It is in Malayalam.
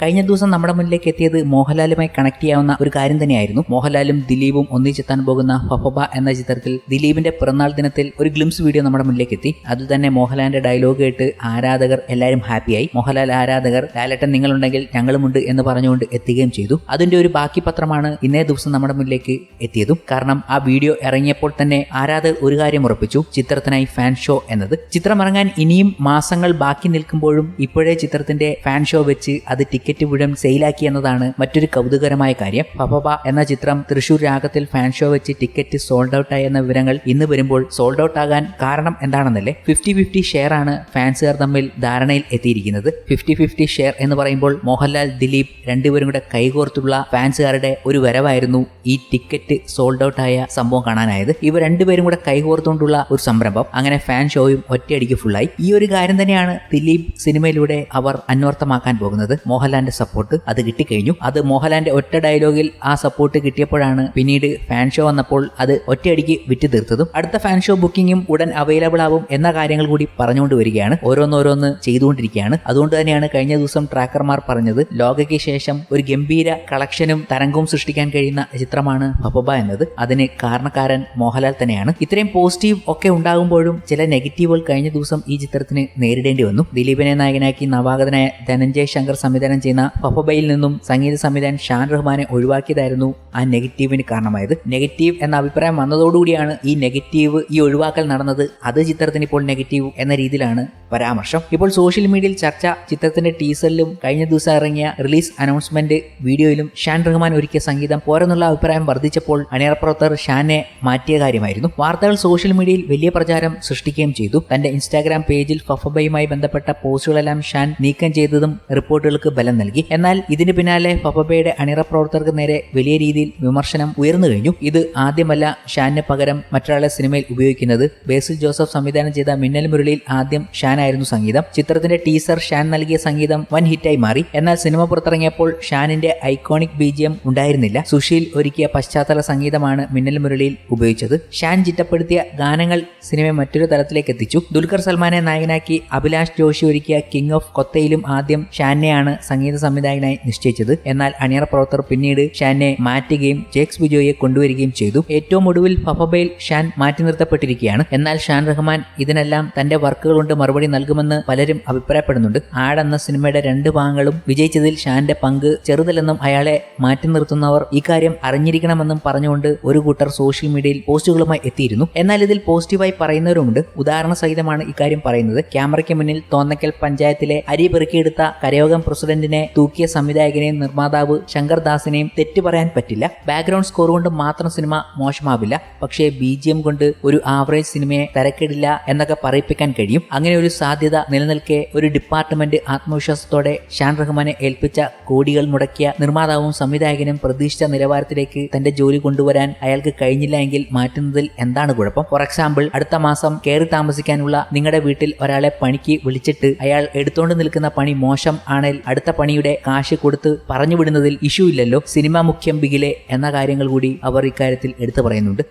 കഴിഞ്ഞ ദിവസം നമ്മുടെ മുന്നിലേക്ക് എത്തിയത് മോഹൻലാലുമായി കണക്ട് ചെയ്യാവുന്ന ഒരു കാര്യം തന്നെയായിരുന്നു. മോഹൻലാലും ദിലീപും ഒന്നിച്ചെത്താൻ പോകുന്ന ഫഫബ എന്ന ചിത്രത്തിൽ ദിലീപിന്റെ പിറന്നാൾ ദിനത്തിൽ ഒരു ഗ്ലിംസ് വീഡിയോ നമ്മുടെ മുന്നിലേക്ക് എത്തി. അത് തന്നെ മോഹൻലാലിന്റെ ഡയലോഗ് കേട്ട് ആരാധകർ എല്ലാവരും ഹാപ്പിയായി മോഹൻലാൽ ആരാധകർ ലാലേട്ടൻ നിങ്ങളുണ്ടെങ്കിൽ ഞങ്ങളുമുണ്ട് എന്ന് പറഞ്ഞുകൊണ്ട് എത്തുകയും ചെയ്തു. അതിന്റെ ഒരു ബാക്കി പത്രമാണ് ഇന്നേ ദിവസം നമ്മുടെ മുന്നിലേക്ക് എത്തിയതും. കാരണം ആ വീഡിയോ ഇറങ്ങിയപ്പോൾ തന്നെ ആരാധകർ ഒരു കാര്യം ഉറപ്പിച്ചു. ചിത്രത്തിനായി ഫാൻ ഷോ എന്നത്. ചിത്രം ഇറങ്ങാൻ ഇനിയും മാസങ്ങൾ ബാക്കി നിൽക്കുമ്പോഴും ഇപ്പോഴേ ചിത്രത്തിന്റെ ഫാൻ ഷോ വെച്ച് അത് മുഴുവൻ സെയിലാക്കി എന്നതാണ് മറ്റൊരു കൗതുകരമായ കാര്യം. പപ്പപ എന്ന ചിത്രം തൃശൂർ രാഗത്തിൽ ഫാൻ ഷോ വെച്ച് ടിക്കറ്റ് സോൾഡ് ഔട്ട് ആയി എന്ന വിവരങ്ങൾ ഇന്ന് വരുമ്പോൾ സോൾഡ് ഔട്ട് ആകാൻ കാരണം എന്താണെന്നല്ലേ? ഫിഫ്റ്റി ഫിഫ്റ്റി ഷെയർ ആണ് ഫാൻസുകാർ തമ്മിൽ ധാരണയിൽ എത്തിയിരിക്കുന്നത്. ഫിഫ്റ്റി ഫിഫ്റ്റി ഷെയർ എന്ന് പറയുമ്പോൾ മോഹൻലാൽ ദിലീപ് രണ്ടുപേരും കൂടെ കൈകോർത്തുള്ള ഫാൻസുകാരുടെ ഒരു വരവായിരുന്നു ഈ ടിക്കറ്റ് സോൾഡ് ഔട്ട് ആയ സംഭവം കാണാനായത്. ഇവർ രണ്ടുപേരും കൂടെ കൈകോർത്തുകൊണ്ടുള്ള ഒരു സംരംഭം. അങ്ങനെ ഫാൻ ഷോയും ഒറ്റയടിക്ക് ഫുള്ളായി ഈ ഒരു കാര്യം തന്നെയാണ് ദിലീപ് സിനിമയിലൂടെ അവർ അന്വർത്ഥമാക്കാൻ പോകുന്നത്. മോഹൻലാലിന്റെ സപ്പോർട്ട് അത് കിട്ടിക്കഴിഞ്ഞു. അത് മോഹൻലാലിന്റെ ഒറ്റ ഡയലോഗിൽ ആ സപ്പോർട്ട് കിട്ടിയപ്പോഴാണ് പിന്നീട് ഫാൻ ഷോ വന്നപ്പോൾ അത് ഒറ്റയടിക്ക് വിറ്റ് തീർത്തതും. അടുത്ത ഫാൻ ഷോ ബുക്കിംഗും ഉടൻ അവൈലബിൾ ആവും എന്ന കാര്യങ്ങൾ കൂടി പറഞ്ഞുകൊണ്ട് വരികയാണ്. ഓരോന്നോരോന്ന് ചെയ്തുകൊണ്ടിരിക്കുകയാണ്. അതുകൊണ്ട് തന്നെയാണ് കഴിഞ്ഞ ദിവസം ട്രാക്കർമാർ പറഞ്ഞത് ലോകയ്ക്ക് ശേഷം ഒരു ഗംഭീര കളക്ഷനും തരംഗവും സൃഷ്ടിക്കാൻ കഴിയുന്ന ചിത്രമാണ് പപ്പബ എന്നത്. അതിന് കാരണക്കാരൻ മോഹൻലാൽ തന്നെയാണ്. ഇത്രയും പോസിറ്റീവ് ഒക്കെ ഉണ്ടാകുമ്പോഴും ചില നെഗറ്റീവുകൾ കഴിഞ്ഞ ദിവസം ഈ ചിത്രത്തിന് നേരിടേണ്ടി വന്നു. ദിലീപിനെ നായകനാക്കി നവാഗതനായ ധനഞ്ജയ് ശങ്കർ സംവിധാനം ചെയ്യുന്ന പപ്പബയിൽ നിന്നും സംഗീത സംവിധായകൻ ഷാൻ റഹ്മാനെ ഒഴിവാക്കിയതായിരുന്നു ആ നെഗറ്റീവിന് കാരണമായത്. നെഗറ്റീവ് എന്ന അഭിപ്രായം വന്നതോടുകൂടിയാണ് ഈ നെഗറ്റീവ് ഈ ഒഴിവാക്കൽ നടന്നത്. അത് ചിത്രത്തിന് ഇപ്പോൾ നെഗറ്റീവ് എന്ന രീതിയിലാണ് പരാമർശം. ഇപ്പോൾ സോഷ്യൽ മീഡിയയിൽ ചർച്ച ചിത്രത്തിന്റെ ടീസറിലും കഴിഞ്ഞ ദിവസം ഇറങ്ങിയ റിലീസ് അനൗൺസ്മെന്റ് വീഡിയോയിലും ഷാൻ റഹ്മാൻ ഒരുക്കിയ സംഗീതം പോരെന്നുള്ള അഭിപ്രായം വർദ്ധിച്ചപ്പോൾ അണിയറപ്രവർത്തർ ഷാനെ മാറ്റിയ കാര്യമായിരുന്നു. വാർത്തകൾ സോഷ്യൽ മീഡിയയിൽ വലിയ പ്രചാരം സൃഷ്ടിക്കുകയും ചെയ്തു. തന്റെ ഇൻസ്റ്റാഗ്രാം പേജിൽ ഫഫബയുമായി ബന്ധപ്പെട്ട പോസ്റ്റുകളെല്ലാം ഷാൻ നീക്കം ചെയ്തതും റിപ്പോർട്ടുകൾക്ക് ബലം നൽകി. എന്നാൽ ഇതിന് പിന്നാലെ പപ്പബയുടെ അണിയറ പ്രവർത്തകർക്ക് നേരെ വലിയ രീതിയിൽ വിമർശനം ഉയർന്നു കഴിഞ്ഞു. ഇത് ആദ്യമല്ല ഷാനിന് പകരം മറ്റൊരാളെ സിനിമയിൽ ഉപയോഗിക്കുന്നത്. ബേസിൽ ജോസഫ് സംവിധാനം ചെയ്ത മിന്നൽ മുരളിയിൽ ആദ്യം ഷാനായിരുന്നു സംഗീതം. ചിത്രത്തിന്റെ ടീസർ ഷാൻ നൽകിയ സംഗീതം വൻ ഹിറ്റായി മാറി. എന്നാൽ സിനിമ പുറത്തിറങ്ങിയപ്പോൾ ഷാനിന്റെ ഐക്കോണിക് ബീജിയം ഉണ്ടായിരുന്നില്ല. സുശീൽ ഒരുക്കിയ പശ്ചാത്തല സംഗീതമാണ് മിന്നൽ മുരളിയിൽ ഉപയോഗിച്ചത്. ഷാൻ ചിട്ടപ്പെടുത്തിയ ഗാനങ്ങൾ സിനിമയെ മറ്റൊരു തലത്തിലേക്ക് എത്തിച്ചു. ദുൽഖർ സൽമാനെ നായകനാക്കി അഭിലാഷ് ജോഷി ഒരുക്കിയ കിങ് ഓഫ് കൊത്തയിലും ആദ്യം ഷാനെയാണ് സംഗീത സംവിധായകനായി നിശ്ചയിച്ചത്. എന്നാൽ അണിയറ പ്രവർത്തകർ പിന്നീട് ഷാനെ മാറ്റുകയും ജേക്സ് ബിജോയെ കൊണ്ടുവരികയും ചെയ്തു. ഏറ്റവും ഒടുവിൽ ഫഫബയിൽ ഷാൻ മാറ്റി നിർത്തപ്പെട്ടിരിക്കുകയാണ്. എന്നാൽ ഷാൻ റഹ്മാൻ ഇതിനെല്ലാം തന്റെ വർക്കുകൾ കൊണ്ട് മറുപടി നൽകുമെന്ന് പലരും അഭിപ്രായപ്പെടുന്നുണ്ട്. ആഡ് എന്ന സിനിമയുടെ രണ്ട് ഭാഗങ്ങളും വിജയിച്ചതിൽ ഷാന്റെ പങ്ക് ചെറുതല്ലെന്നും അയാളെ മാറ്റി നിർത്തുന്നവർ ഇക്കാര്യം അറിഞ്ഞിരിക്കണമെന്നും പറഞ്ഞുകൊണ്ട് ഒരു കൂട്ടർ സോഷ്യൽ മീഡിയയിൽ പോസ്റ്റുകളുമായി എത്തിയിരുന്നു. എന്നാൽ ഇതിൽ പോസിറ്റീവായി പറയുന്നവരുമുണ്ട്. ഉദാഹരണ സഹിതമാണ് ഇക്കാര്യം പറയുന്നത്. ക്യാമറയ്ക്ക് മുന്നിൽ തോന്നക്കൽ പഞ്ചായത്തിലെ അരി പെറുക്കിയെടുത്ത കരയോഗം പ്രസിഡന്റിനെ തൂക്കിയ സംവിധായകനെയും നിർമ്മാതാവ് ശങ്കർ ദാസിനെയും തെറ്റു പറയാൻ പറ്റില്ല. ബാക്ക്ഗ്രൗണ്ട് സ്കോർ കൊണ്ട് മാത്രം സിനിമ മോശമാവില്ല. പക്ഷേ ബി ജി എം കൊണ്ട് ഒരു ആവറേജ് സിനിമയെ തരക്കെടില്ല എന്നൊക്കെ പറയിപ്പിക്കാൻ കഴിയും. അങ്ങനെ ഒരു സാധ്യത നിലനിൽക്കെ ഒരു ഡിപ്പാർട്ട്മെന്റ് ആത്മവിശ്വാസത്തോടെ ഷാൻ റഹ്മാനെ ഏൽപ്പിച്ച കോടികൾ മുടക്കിയ നിർമ്മാതാവും സംവിധായകനും പ്രതീക്ഷിച്ച നിലവാരത്തിലേക്ക് തന്റെ ജോലി കൊണ്ടുവരാൻ അയാൾക്ക് കഴിഞ്ഞില്ല എങ്കിൽ മാറ്റുന്നതിൽ എന്താണ് കുഴപ്പം? ഫോർ എക്സാമ്പിൾ അടുത്ത മാസം കയറി താമസിക്കാനുള്ള നിങ്ങളുടെ വീട്ടിൽ ഒരാളെ പണിക്ക് വിളിച്ചിട്ട് അയാൾ എടുത്തോണ്ട് നിൽക്കുന്ന പണി മോശം ആണെങ്കിൽ അടുത്ത പണിയുടെ കാശ് കൊടുത്ത് പറഞ്ഞു വിടുന്നതിൽ ഇഷ്യൂ ഇല്ലല്ലോ. സിനിമ മുഖ്യം ബിഗിലെ എന്ന കാര്യങ്ങൾ കൂടി അവർ ഇക്കാര്യത്തിൽ എടുത്തു പറയുന്നുണ്ട്.